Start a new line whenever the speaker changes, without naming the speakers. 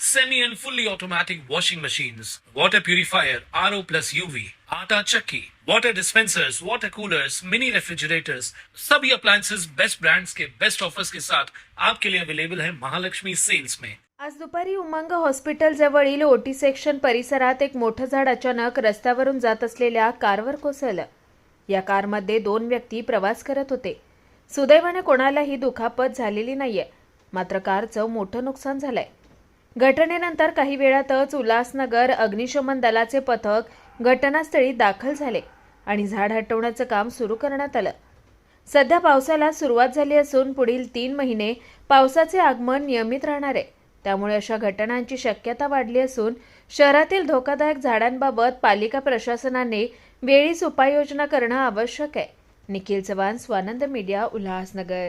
semi and fully automatic washing machines, water purifier, RO plus UV, आटा चक्की, water dispensers, water coolers, mini refrigerators, सभी appliances. Best brands के best offers के साथ आपके लिए अवेलेबल है महालक्ष्मी सेल्स में
आज दुपारी उमंग हॉस्पिटल जवळील ओटी सेक्शन परिसरात एक मोठं झाड अचानक रस्त्यावरून जात असलेल्या कारवर कोसळलं. या कारमध्ये दोन व्यक्ती प्रवास करत होते. सुदैवाने कोणालाही दुखापत झालेली नाहीये. मात्र कारचं मोठं नुकसान झालंय. घटनेनंतर काही वेळातच उल्हासनगर अग्निशमन दलाचे पथक घटनास्थळी दाखल झाले आणि झाड हटवण्याचं काम सुरू करण्यात आलं. सध्या पावसाला सुरुवात झाली असून पुढील तीन महिने पावसाचे आगमन नियमित राहणार आहे. त्यामुळे अशा घटनांची शक्यता वाढली असून शहरातील धोकादायक झाडांबाबत पालिका प्रशासनाने वेळीच उपाययोजना करणं आवश्यक आहे. निखिल चव्हाण स्वानंद मीडिया उल्हासनगर.